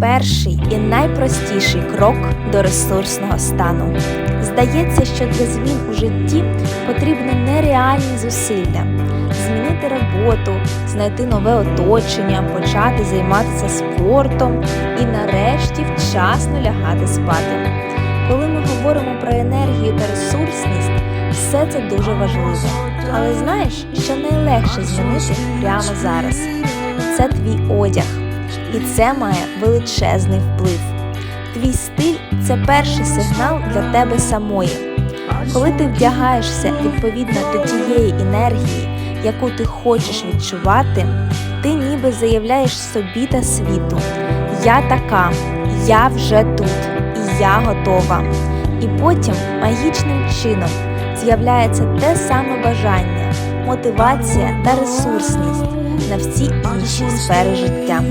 перший і найпростіший крок до ресурсного стану. Здається, що для змін у житті потрібні нереальні зусилля. Змінити роботу, знайти нове оточення, почати займатися спортом і нарешті вчасно лягати спати. Коли ми говоримо про енергію та ресурсність, все це дуже важливо. Але знаєш, що найлегше змінити прямо зараз? Це твій одяг. І це має величезний вплив. Твій стиль це перший сигнал для тебе самої. Коли ти вдягаєшся відповідно до тієї енергії, яку ти хочеш відчувати, ти ніби заявляєш собі та світу: Я така, я вже тут, і я готова. І потім магічним чином з'являється те саме бажання, мотивація та ресурсність на всі інші сфери життя.